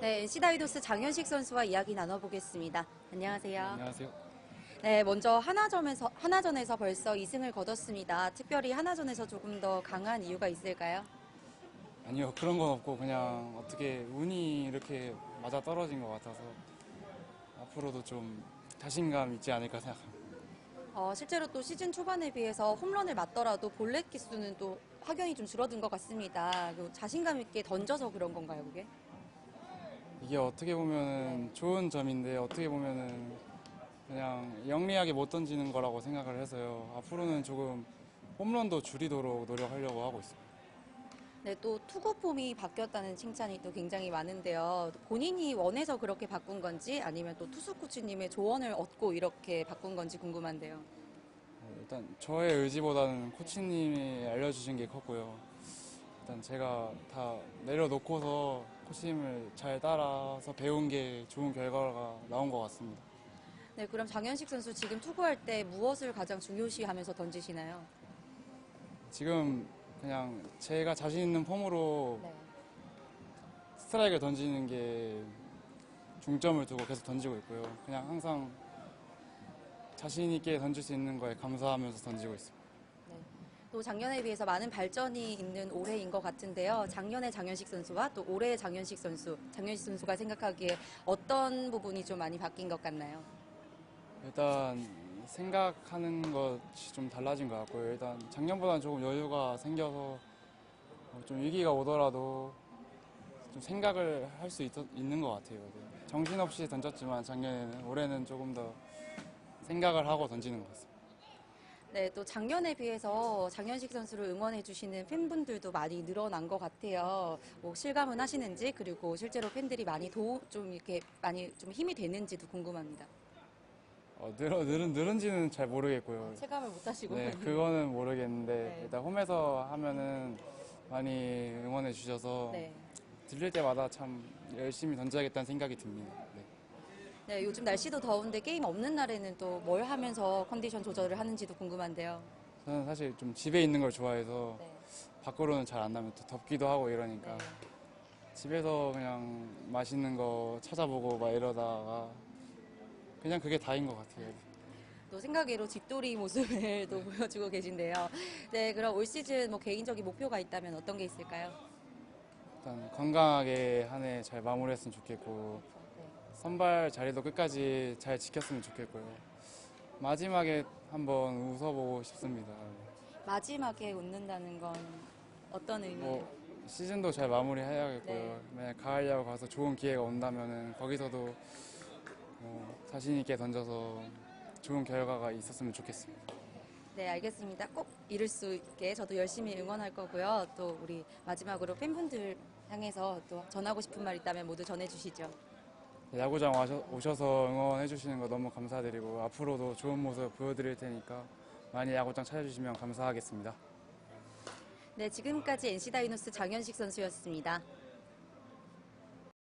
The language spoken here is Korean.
네, NC 다이노스 장현식 선수와 이야기 나눠보겠습니다. 안녕하세요. 안녕하세요. 네, 먼저 하나점에서 하나전에서 벌써 2승을 거뒀습니다. 특별히 하나전에서 조금 더 강한 이유가 있을까요? 아니요 그런 건 없고 그냥 어떻게 운이 이렇게 맞아 떨어진 것 같아서 앞으로도 좀 자신감 있지 않을까 생각합니다. 어, 실제로 또 시즌 초반에 비해서 홈런을 맞더라도 볼넷 기수는 또 확연히 좀 줄어든 것 같습니다. 그 자신감 있게 던져서 그런 건가요, 그게? 이게 어떻게 보면 좋은 점인데 어떻게 보면은 그냥 영리하게 못 던지는 거라고 생각을 해서요. 앞으로는 조금 홈런도 줄이도록 노력하려고 하고 있습니다. 네, 또 투구 폼이 바뀌었다는 칭찬이 또 굉장히 많은데요. 본인이 원해서 그렇게 바꾼 건지 아니면 또 투수 코치님의 조언을 얻고 이렇게 바꾼 건지 궁금한데요. 어, 일단 저의 의지보다는 코치님이 알려주신 게 컸고요. 일단 제가 다 내려놓고서 코치님을 잘 따라서 배운 게 좋은 결과가 나온 것 같습니다. 네, 그럼 장현식 선수 지금 투구할 때 무엇을 가장 중요시하면서 던지시나요? 지금 그냥 제가 자신 있는 폼으로 네. 스트라이크를 던지는 게 중점을 두고 계속 던지고 있고요. 그냥 항상 자신 있게 던질 수 있는 거에 감사하면서 던지고 있습니다. 네. 또 작년에 비해서 많은 발전이 있는 올해인 것 같은데요. 작년의 장현식 선수와 또 올해의 장현식 선수, 장현식 선수가 생각하기에 어떤 부분이 좀 많이 바뀐 것 같나요? 일단 생각하는 것이 좀 달라진 것 같고요. 일단 작년보다는 조금 여유가 생겨서 어, 좀 위기가 오더라도 좀 생각을 할 수 있는 것 같아요. 네. 정신없이 던졌지만 작년에는 올해는 조금 더 생각을 하고 던지는 것 같습니다. 네, 또 작년에 비해서 장현식 선수를 응원해 주시는 팬분들도 많이 늘어난 것 같아요. 뭐 실감은 하시는지 그리고 실제로 팬들이 많이 도, 좀 이렇게 많이 좀 힘이 되는지도 궁금합니다. 어, 늘어, 늘은, 늘은지는 잘 모르겠고요. 체감을 못 하시고. 네, 그거는 모르겠는데 네. 일단 홈에서 하면은 많이 응원해 주셔서 네. 들릴 때마다 참 열심히 던져야겠다는 생각이 듭니다. 네. 네, 요즘 날씨도 더운데 게임 없는 날에는 또 뭘 하면서 컨디션 조절을 하는지도 궁금한데요. 저는 사실 좀 집에 있는 걸 좋아해서 네. 밖으로는 잘 안 나면 또 덥기도 하고 이러니까 네. 집에서 그냥 맛있는 거 찾아보고 막 이러다가 그냥 그게 다인 것 같아요. 또 생각외로 집돌이 모습을 또 보여주고 계신데요. 네, 그럼 올 시즌 뭐 개인적인 목표가 있다면 어떤 게 있을까요? 일단 건강하게 한 해 잘 마무리했으면 좋겠고 네. 선발 자리도 끝까지 잘 지켰으면 좋겠고요. 마지막에 한번 웃어보고 싶습니다. 마지막에 웃는다는 건 어떤 의미예요? 뭐 시즌도 잘 마무리해야겠고요. 네. 만약 가을 야구 가서 좋은 기회가 온다면은 거기서도 뭐 자신 있게 던져서 좋은 결과가 있었으면 좋겠습니다. 네, 알겠습니다. 꼭 이룰 수 있게 저도 열심히 응원할 거고요. 또 우리 마지막으로 팬분들 향해서 또 전하고 싶은 말 있다면 모두 전해주시죠. 야구장 오셔서 응원해 주시는 거 너무 감사드리고 앞으로도 좋은 모습 보여드릴 테니까 많이 야구장 찾아주시면 감사하겠습니다. 네, 지금까지 NC 다이노스 장현식 선수였습니다.